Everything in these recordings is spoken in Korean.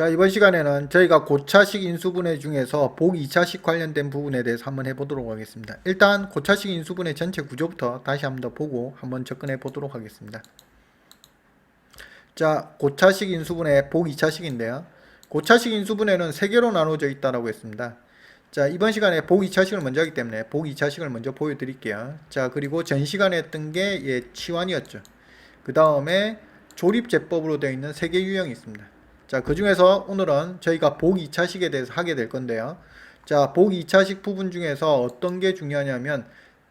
자, 이번 시간에는 저희가 고차식 인수분해 중에서 복 2차식 관련된 부분에 대해서 한번 해보도록 하겠습니다. 일단 고차식 인수분해 전체 구조부터 다시 한번 더 보고 한번 접근해 보도록 하겠습니다. 자, 고차식 인수분해 복 2차식인데요. 고차식 인수분해는 세 개로 나눠져 있다라고 했습니다. 자, 이번 시간에 복 2차식을 먼저 하기 때문에 복 2차식을 먼저 보여드릴게요. 자, 그리고 전 시간에 했던 게 예, 치환이었죠. 그 다음에 조립제법으로 되어 있는 세 개 유형이 있습니다. 자, 그 중에서 오늘은 저희가 복 2차식에 대해서 하게 될 건데요. 자, 복 2차식 부분 중에서 어떤 게 중요하냐면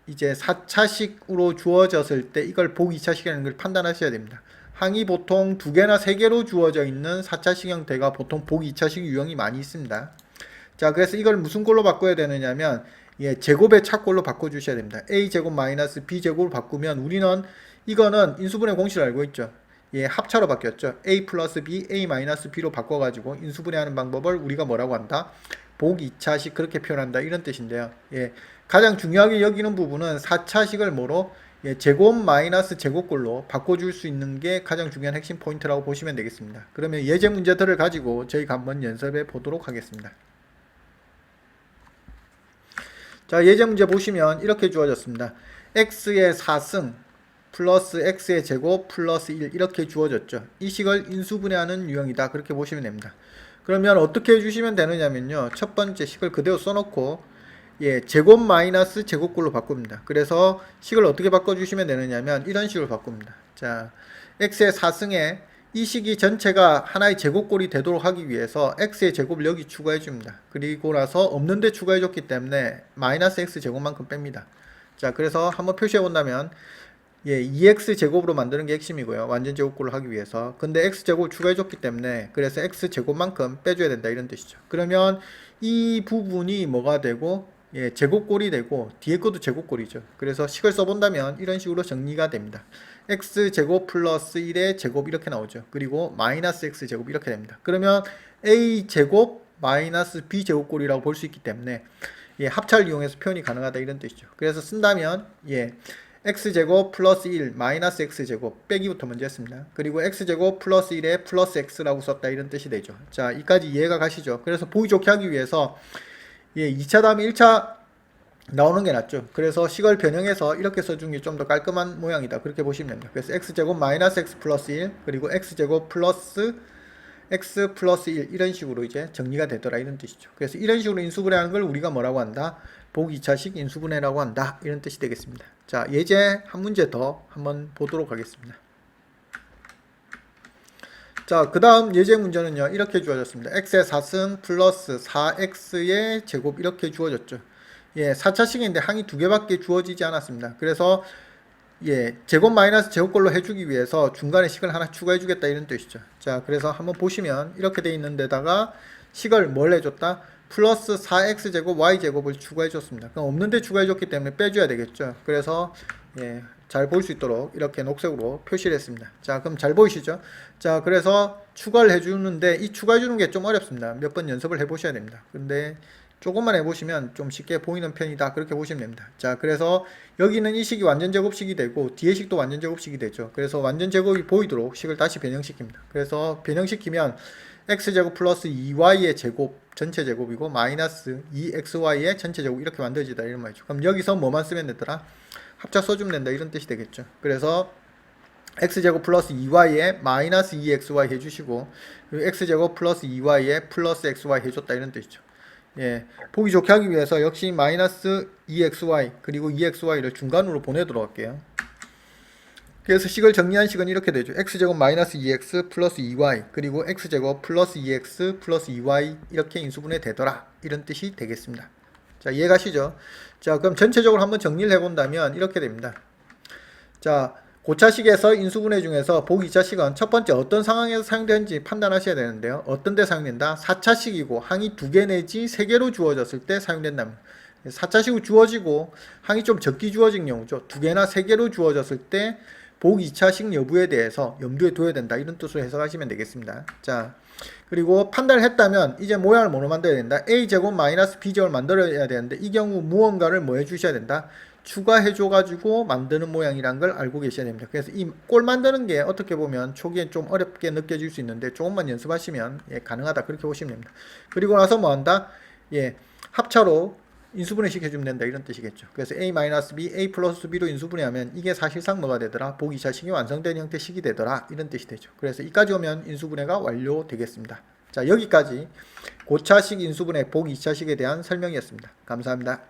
이제 4차식으로 주어졌을 때 이걸 복 2차식이라는 걸 판단하셔야 됩니다. 항이 보통 두 개나 세 개로 주어져 있는 4차식 형태가 보통 복 2차식 유형이 많이 있습니다. 자, 그래서 이걸 무슨 꼴로 바꿔야 되느냐면 예, 제곱의 차꼴로 바꿔 주셔야 됩니다. a 제곱 마이너스 b 제곱으로 바꾸면 우리는 이거는 인수분해 공식을 알고 있죠. 예, 합차로 바뀌었죠. a 플러스 b, a 마이너스 b로 바꿔가지고 인수분해하는 방법을 우리가 뭐라고 한다? 복 2차식 그렇게 표현한다 이런 뜻인데요. 예, 가장 중요하게 여기는 부분은 4차식을 뭐로 예, 제곱 마이너스 제곱꼴로 바꿔줄 수 있는 게 가장 중요한 핵심 포인트라고 보시면 되겠습니다. 그러면 예제 문제들을 가지고 저희가 한번 연습해 보도록 하겠습니다. 자, 예제 문제 보시면 이렇게 주어졌습니다. x의 4승 플러스 x의 제곱 플러스 1 이렇게 주어졌죠. 이 식을 인수분해하는 유형이다. 그렇게 보시면 됩니다. 그러면 어떻게 해주시면 되느냐면요. 첫 번째 식을 그대로 써놓고 예, 제곱 마이너스 제곱꼴로 바꿉니다. 그래서 식을 어떻게 바꿔주시면 되느냐면 이런 식으로 바꿉니다. 자, x의 4승에 이 식이 전체가 하나의 제곱꼴이 되도록 하기 위해서 x의 제곱을 여기 추가해 줍니다. 그리고 나서 없는데 추가해 줬기 때문에 마이너스 x 제곱만큼 뺍니다. 자, 그래서 한번 표시해 본다면 예, 2x 제곱으로 만드는 게 핵심이고요. 완전 제곱꼴을 하기 위해서. 근데 x 제곱 추가해 줬기 때문에 그래서 x 제곱만큼 빼 줘야 된다 이런 뜻이죠. 그러면 이 부분이 뭐가 되고 예, 제곱꼴이 되고 뒤에 것도 제곱꼴이죠. 그래서 식을 써본다면 이런 식으로 정리가 됩니다. x 제곱 플러스 1의 제곱 이렇게 나오죠. 그리고 마이너스 x 제곱 이렇게 됩니다. 그러면 a 제곱 마이너스 b 제곱꼴이라고 볼 수 있기 때문에 예, 합차를 이용해서 표현이 가능하다 이런 뜻이죠. 그래서 쓴다면 예, x제곱 플러스 1 마이너스 x제곱 빼기부터 먼저 했습니다. 그리고 x제곱 플러스 1에 플러스 x라고 썼다 이런 뜻이 되죠. 자, 이까지 이해가 가시죠? 그래서 보기 좋게 하기 위해서 예, 2차 다음에 1차 나오는 게 낫죠. 그래서 식을 변형해서 이렇게 써준 게 좀 더 깔끔한 모양이다. 그렇게 보시면 됩니다. 그래서 x제곱 마이너스 x 플러스 1 그리고 x제곱 플러스 x 플러스 1 이런 식으로 이제 정리가 되더라 이런 뜻이죠. 그래서 이런 식으로 인수분해하는 걸 우리가 뭐라고 한다? 복 2차식 인수분해라고 한다. 이런 뜻이 되겠습니다. 자, 예제 한 문제 더 한번 보도록 하겠습니다. 자, 그 다음 예제 문제는요, 이렇게 주어졌습니다. x의 4승 플러스 4x의 제곱 이렇게 주어졌죠. 예, 4차식인데 항이 두 개밖에 주어지지 않았습니다. 그래서 예, 제곱 마이너스 제곱꼴로 해주기 위해서 중간에 식을 하나 추가해주겠다 이런 뜻이죠. 자, 그래서 한번 보시면 이렇게 돼 있는 데다가 식을 뭘 해줬다? 플러스 4x 제곱 y 제곱을 추가해줬습니다. 그럼 없는데 추가해줬기 때문에 빼줘야 되겠죠. 그래서 예, 잘볼수 있도록 이렇게 녹색으로 표시를 했습니다. 자, 그럼 잘 보이시죠? 자, 그래서 추가를 해주는데 이 추가해주는 게 좀 어렵습니다. 몇 번 연습을 해보셔야 됩니다. 근데 조금만 해보시면 좀 쉽게 보이는 편이다. 그렇게 보시면 됩니다. 자, 그래서 여기는 이 식이 완전 제곱식이 되고 뒤에 식도 완전 제곱식이 되죠. 그래서 완전 제곱이 보이도록 식을 다시 변형시킵니다. 그래서 변형시키면 x제곱 플러스 2y의 제곱 전체 제곱이고 마이너스 2xy의 전체 제곱 이렇게 만들어지다 이런 말이죠. 그럼 여기서 뭐만 쓰면 되더라? 합작 써주면 된다 이런 뜻이 되겠죠. 그래서 x제곱 플러스 2y에 마이너스 2xy 해주시고 x제곱 플러스 2y에 플러스 xy 해줬다 이런 뜻이죠. 예, 보기 좋게 하기 위해서 역시 마이너스 2xy 그리고 2xy를 중간으로 보내도록 할게요. 그래서 식을 정리한 식은 이렇게 되죠. x제곱 마이너스 2x 플러스 2y 그리고 x제곱 플러스 2x 플러스 2y 이렇게 인수분해 되더라. 이런 뜻이 되겠습니다. 자, 이해가시죠? 자, 그럼 전체적으로 한번 정리를 해본다면 이렇게 됩니다. 자, 고차식에서 인수분해 중에서 복 2차식은 첫 번째 어떤 상황에서 사용되는지 판단하셔야 되는데요. 어떤 데 사용된다? 4차식이고 항이 두 개 내지 세 개로 주어졌을 때 사용된답니다. 4차식으로 주어지고 항이 좀 적게 주어진 경우죠. 두 개나 세 개로 주어졌을 때복 2차식 여부에 대해서 염두에 둬야 된다. 이런 뜻으로 해석하시면 되겠습니다. 자, 그리고 판단을 했다면 이제 모양을 뭐로 만들어야 된다? a제곱 마이너스 b제곱을 만들어야 되는데 이 경우 무언가를 뭐 해주셔야 된다? 추가해줘가지고 만드는 모양이란 걸 알고 계셔야 됩니다. 그래서 이 꼴 만드는 게 어떻게 보면 초기엔 좀 어렵게 느껴질 수 있는데 조금만 연습하시면 예, 가능하다 그렇게 보시면 됩니다. 그리고 나서 뭐 한다? 예, 합차로 인수분해 시켜주면 된다 이런 뜻이겠죠. 그래서 a-b, a 플러스 b로 인수분해하면 이게 사실상 뭐가 되더라? 보기 2차식이 완성된 형태식이 되더라 이런 뜻이 되죠. 그래서 이까지 오면 인수분해가 완료되겠습니다. 자 여기까지 고차식 인수분해 보기 2차식에 대한 설명이었습니다. 감사합니다.